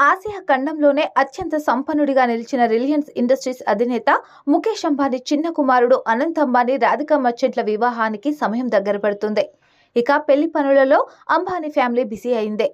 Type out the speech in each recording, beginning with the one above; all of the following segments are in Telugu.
ఆసియా ఖండంలోనే అత్యంత సంపన్నుడిగా నిలిచిన రిలయన్స్ ఇండస్ట్రీస్ అధినేత ముఖేష్ అంబానీ చిన్న కుమారుడు అనంత్ అంబానీ రాధికా మర్చెంట్ల వివాహానికి సమయం దగ్గర పడుతుంది. ఇక పెళ్ళి పనులలో అంబానీ ఫ్యామిలీ బిజీ అయిందే.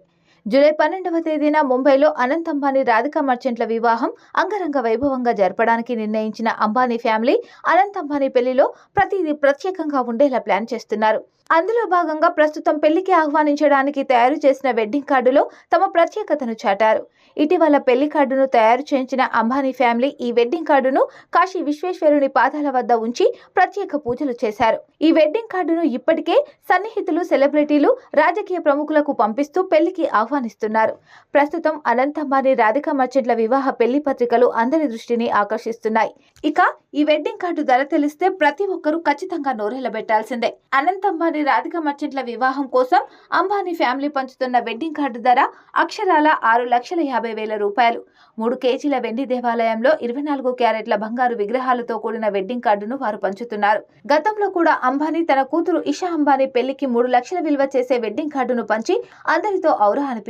జూలై పన్నెండవ తేదీన ముంబైలో అనంత్ అంబానీ రాధికా మర్చెంట్ల వివాహం అంగరంగ వైభవంగా జరపడానికి నిర్ణయించిన అంబానీ ఫ్యామిలీ అనంత్ అంబానీ పెళ్ళిలో ప్రతిదీ ప్రత్యేకంగా ఉండేలా ప్లాన్ చేస్తున్నారు. అందులో భాగంగా ప్రస్తుతం పెళ్ళికి ఆహ్వానించడానికి తయారు చేసిన వెడ్డింగ్ కార్డులో తమ ప్రత్యేకతను చాటారు. ఇటీవల పెళ్ళి కార్డును తయారు చేయించిన అంబానీ ఫ్యామిలీ ఈ వెడ్డింగ్ కార్డును కాశీ విశ్వేశ్వరుని పాదాల వద్ద ఉంచి ప్రత్యేక పూజలు చేశారు. ఈ వెడ్డింగ్ కార్డును ఇప్పటికే సన్నిహితులు సెలబ్రిటీలు రాజకీయ ప్రముఖులకు పంపిస్తూ పెళ్ళికి ఆహ్వానిస్తున్నారు. ప్రస్తుతం అనంతమ్మని అంబానీ మర్చెంట్ల వివాహ పెళ్ళి పత్రికలు అందరి దృష్టిని ఆకర్షిస్తున్నాయి. ఇక ఈ వెడ్డింగ్ కార్డు ధర తెలిస్తే ప్రతి ఒక్కరూ ఖచ్చితంగా నోరెళ్ళబెట్టాల్సిందే అనంత్ అంబానీ మర్చెంట్ల వివాహం కోసం అంబానీ ఫ్యామిలీ పంచుతున్న వెడ్డింగ్ కార్డు ధర అక్షరాల ఆరు లక్షల యాభై వేల రూపాయలు. మూడు కేజీల వెండి దేవాలయంలో ఇరవై నాలుగు క్యారెట్ల బంగారు విగ్రహాలతో కూడిన వెడ్డింగ్ కార్డును వారు పంచుతున్నారు. గతంలో కూడా అంబానీ తన కూతురు ఇషా అంబానీ పెళ్ళికి మూడు లక్షల విలువ చేసే వెడ్డింగ్ కార్డును పంచి అందరితో ఔరా అనిపించారు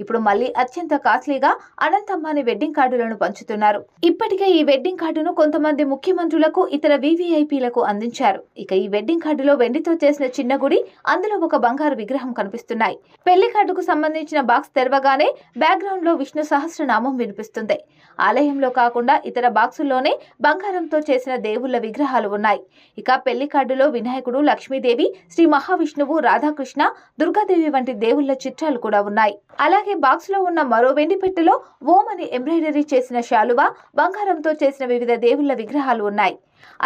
ఇప్పుడు మళ్ళీ అత్యంత కాస్ట్లీగా అనంతమ్మని వెడ్డింగ్ కార్డులను పంచుతున్నారు. ఇప్పటికే ఈ వెడ్డింగ్ కార్డును కొంతమంది ముఖ్యమంత్రులకు ఇతర వివిఐపీలకు అందించారు. ఇక ఈ వెడ్డింగ్ కార్డులో వెండితో చేసిన చిన్న గుడి అందులో ఒక బంగారు విగ్రహం కనిపిస్తున్నాయి. పెళ్ళి కార్డుకు సంబంధించిన బాక్స్ తెరవగానే బ్యాక్గ్రౌండ్లో విష్ణు సహస్రనామం వినిపిస్తుంది. ఆలయంలో కాకుండా ఇతర బాక్సుల్లోనే బంగారంతో చేసిన దేవుళ్ళ విగ్రహాలు ఉన్నాయి. ఇక పెళ్ళి కార్డులో వినాయకుడు లక్ష్మీదేవి శ్రీ మహావిష్ణువు రాధాకృష్ణ దుర్గాదేవి వంటి దేవుళ్ళ చిత్రాలు కూడా ఉన్నాయి. ఉన్నాయి. అలాగే బాక్స్లో ఉన్న మరో వెండి పెట్టెలో ఓం అని ఎంబ్రాయిడరీ చేసిన శాలువా బంగారంతో చేసిన వివిధ దేవుళ్ళ విగ్రహాలు ఉన్నాయి.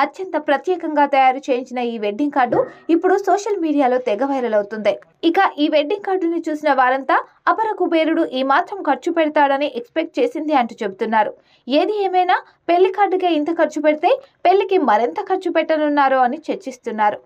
అత్యంత ప్రత్యేకంగా తయారు చేయించిన ఈ వెడ్డింగ్ కార్డు ఇప్పుడు సోషల్ మీడియాలో తెగ వైరల్ అవుతుంది. ఇక ఈ వెడ్డింగ్ కార్డుని చూసిన వారంతా అపర కుబేరుడు ఈ మాత్రం ఖర్చు పెడతాడని ఎక్స్పెక్ట్ చేసింది అంటూ చెబుతున్నారు. ఏది ఏమైనా పెళ్ళి కార్డుకే ఇంత ఖర్చు పెడితే పెళ్ళికి మరెంత ఖర్చు పెట్టనున్నారో అని చర్చిస్తున్నారు.